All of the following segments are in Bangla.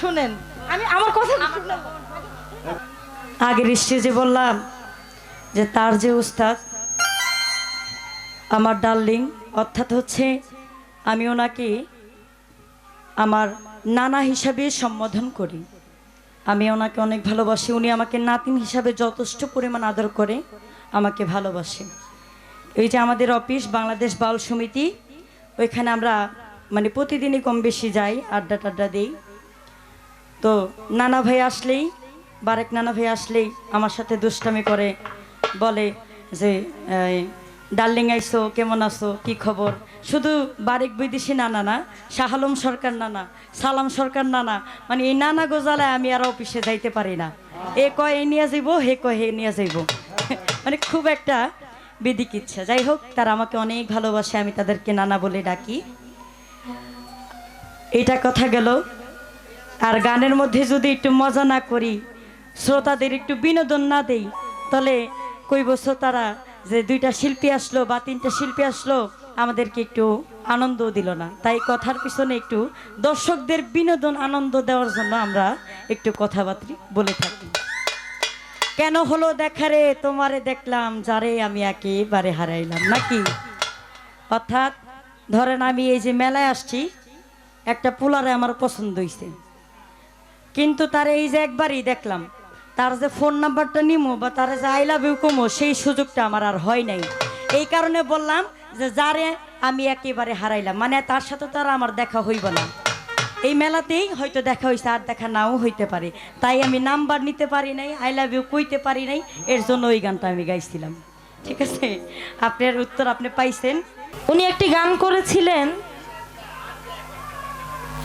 শুনেন, আমি আমার কথা আগের স্টেজে বললাম যে তার যে উস্তাদ, আমার ডার্লিং, অর্থাৎ হচ্ছে আমি ওনাকে আমার নানা হিসাবে সম্বোধন করি। আমি ওনাকে অনেক ভালোবাসি, উনি আমাকে নাতিন হিসাবে যথেষ্ট পরিমাণ আদর করে, আমাকে ভালোবাসে। এই যে আমাদের অফিস, বাংলাদেশ বাউল সমিতি, ওইখানে আমরা মানে প্রতিদিনই কম বেশি যাই আড্ডা টাড্ডা দিই। তো নানা ভাই আসলেই, বারেক নানা ভাই আসলেই আমার সাথে দুষ্টামি করে, বলে যে ডার্লিং আইসো, কেমন আছো? কি খবর? শুধু বারেক বৈদেশি নানা না শাহালম সরকার নানা, সালাম সরকার নানা মানে এই নানা গোজালায় আমি আর অফিসে যাইতে পারি না। এ কয়, এ নিয়ে যাইব, হে কয়, হে নিয়ে যাইব। মানে খুব একটা বেদিক ইচ্ছা। যাই হোক, তারা আমাকে অনেক ভালোবাসে, আমি তাদেরকে নানা বলে ডাকি। এটা কথা গেল। আর গানের মধ্যে যদি একটু মজা না করি, শ্রোতাদের একটু বিনোদন না দেই, তাহলে কইব শ্রোতারা যে দুইটা শিল্পী আসলো বা তিনটা শিল্পী আসলো, আমাদেরকে একটু আনন্দ দিল না। তাই কথার পিছনে একটু দর্শকদের বিনোদন, আনন্দ দেওয়ার জন্য আমরা একটু কথাবার্তা বলে থাকি। কেন হলো দেখারে তোমারে দেখলাম, যারে আমি একেবারে হারাইলাম, নাকি? অর্থাৎ ধরেন আমি এই যে মেলায় আসছি, একটা পোলারে আমার পছন্দ হয়েছে কিন্তু তার এই যে একবারই দেখলাম, তার যে ফোন নাম্বারটা নিমো বা তার যে আই লাভ ইউ কমো, সেই সুযোগটা আমার আর হয় নাই। এই কারণে বললাম যে যারে আমি একেবারে হারাইলাম মানে তার সাথে তো আর আমার দেখা হইব না। এই মেলাতেই হয়তো দেখা হয়েছে আর দেখা নাও হইতে পারে। তাই আমি নাম্বার নিতে পারি নাই আই লাভ ইউ কইতে পারি নাই, এর জন্য ওই গানটা আমি গাইছিলাম। ঠিক আছে? আপনার উত্তর আপনি পাইছেন। উনি একটি গান করেছিলেন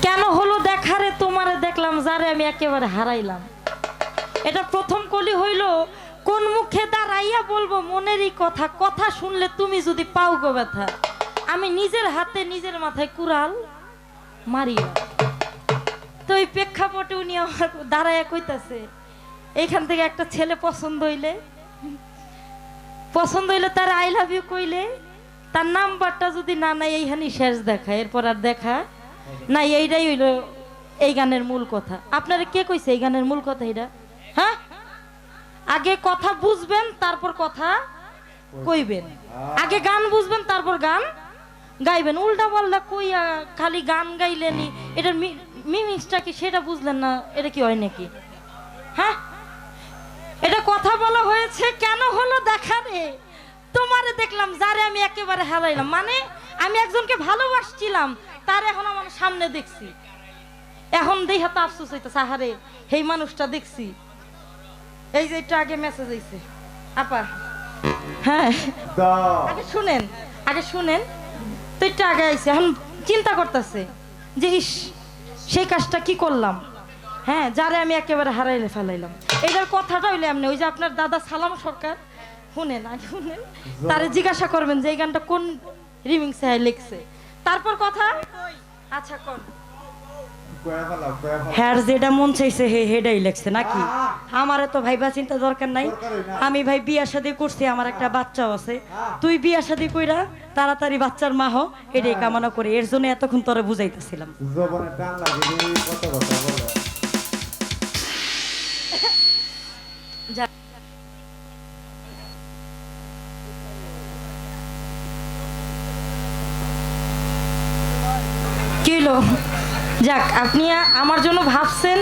কেন হলো দেখারে? তোমারে দেখলাম, যারে আমি একেবারে হারাইলাম। এটা প্রথম কলি হইল, কোন মুখে দাঁড়াইয়া বলব মনেরই কথা কথা শুনলে তুমি যদি পাও গো ব্যথা। আমি নিজের হাতে নিজের মাথায় কুড়াল মারিয়া। তো ওই প্রেক্ষাপটে উনি আমার দাঁড়াইয়া কইতাছে, এইখান থেকে একটা ছেলে পছন্দ হইলে পছন্দ হইলে তার আই লাভ ইউ কইলে, তার নাম্বারটা যদি না নাই এইখানে শেষ দেখা, এরপর আর দেখা না, এইটাই হইল এই গানের মূল কথা। আপনারা কে কইছে এই গানের মূল কথা এটা হ্যাঁ? আগে কথা বুঝবেন, তারপর কথা কইবেন। আগে গান বুঝবেন, তারপর গান গাইবেন। উল্টা পাল্টা কইয়া খালি গান গাইলেনি এটার মিমিংসটা কি সেটা বুঝলেন না, এটা কি হয় নাকি? হ্যাঁ? এটা কথা বলা হয়েছে, কেন হলো দেখা রে তোমারে দেখলাম, যারে আমি একেবারে হারাইলাম। মানে আমি একজনকে ভালোবাসছিলাম তার এখন আমার সামনে দেখছি। এখন দেখা তো আফসোস হইতেছে আহারে সেই মানুষটা দেখছি। এই যে একটু আগে মেসেজ হয়েছে আপা হ্যাঁ আগে শুনেন আগে শুনেন। তো একটু আগে আইছে এখন চিন্তা করতেছে যে ইস সেই কাজটা কি করলাম? হ্যাঁ যারে আমি একেবারে হারাইলে ফেলাইলাম। এইটার কথাটা হইলে এমনি ওই যে আপনার দাদা সালাম সরকার শুনেন আগে শুনেন। তারে জিজ্ঞাসা করবেন যে এই গানটা কোন রিমিংসে লিখছে? তারপর কথা? আচ্ছা কোন? হ্যার যেটা মন চাইছে হে হেডাই লাগছে নাকি? আমারে তো ভাইবা চিন্তা দরকার নাই। আমি ভাই বিয়া শাদি করছি আমার একটা বাচ্চাও আছে। তুই বিয়া শাদি কইরা তাড়াতাড়ি বাচ্চার মা হ এটাই কামনা করে। এর জন্য এতক্ষণ তোরে বুঝাইতেছিলাম। যাক, আপনি আমার জন্য ভাবছেন,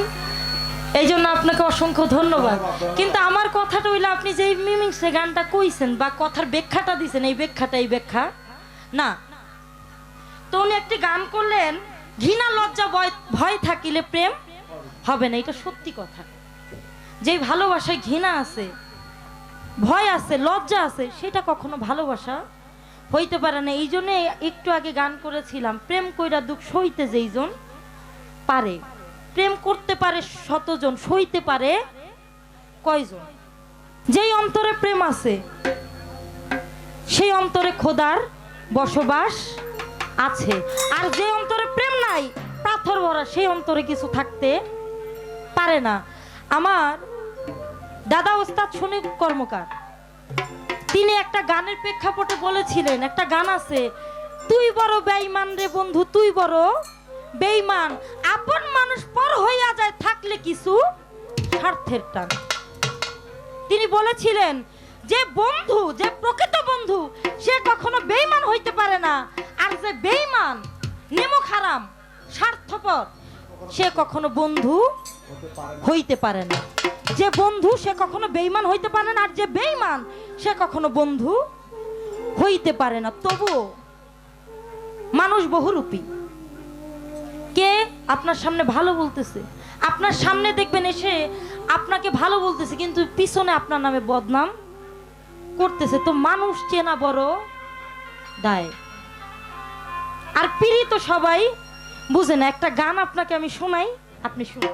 এই জন্য আপনাকে অসংখ্য ধন্যবাদ। কিন্তু আমার কথাটা হইল, আপনি যে মিমিংসে গানটা কইছেন বা কথার ব্যাখ্যাটা দিছেন, এই ব্যাখ্যাটা, এই ব্যাখ্যা, না। তো উনি একটি গান করলেন, ঘৃণা, লজ্জা ভয় থাকিলে প্রেম হবে না, এটা সত্যি কথা। যেই ভালোবাসায় ঘৃণা আছে, ভয় আছে, লজ্জা আছে, সেটা কখনো ভালোবাসা হইতে পারে না। এই জন্য একটু আগে গান করেছিলাম, প্রেম কইরা দুঃখ সইতে যেইজন পারে, প্রেম করতে পারে শতজন, সইতে পারে কয়জন? যেই অন্তরে প্রেম আছে, সেই অন্তরে খোদার বসবাস আছে। আর যে অন্তরে প্রেম নাই, পাথর ভরা সেই অন্তরে কিছু থাকতে পারে না। আমার দাদা ওস্তাদ সুনীল কর্মকার। তিনি একটা গানের প্রেক্ষাপটে বলেছিলেন, একটা গান আছে, তুই বড় বেঈমান রে বন্ধু, তুই বড় বেঈমান। আপন মানুষ পর হইয়া যায় থাকলে কিছু স্বার্থের টান। তিনি বলেছিলেন, যে বন্ধু, যে প্রকৃত বন্ধু, সে কখনো বেইমান হইতে পারে না। আর যে বেইমান নেমো খারাম, স্বার্থপর, সে কখনো বন্ধু হইতে পারে না। যে বন্ধু সে কখনো বেইমান হইতে পারে না, আর যে বেইমান সে কখনো বন্ধু হইতে পারে না। তবুও মানুষ বহুরূপী। কে আপনার সামনে ভালো বলতেছে? আপনার সামনে দেখবেন এসে আপনাকে ভালো বলতেছে, কিন্তু পিছনে আপনার নামে বদনাম করতেছে। তো মানুষ চেনা বড় দায়। আর পিড়ি তো সবাই বুঝে না একটা গান আপনাকে আমি শোনাই, আপনি শুনুন।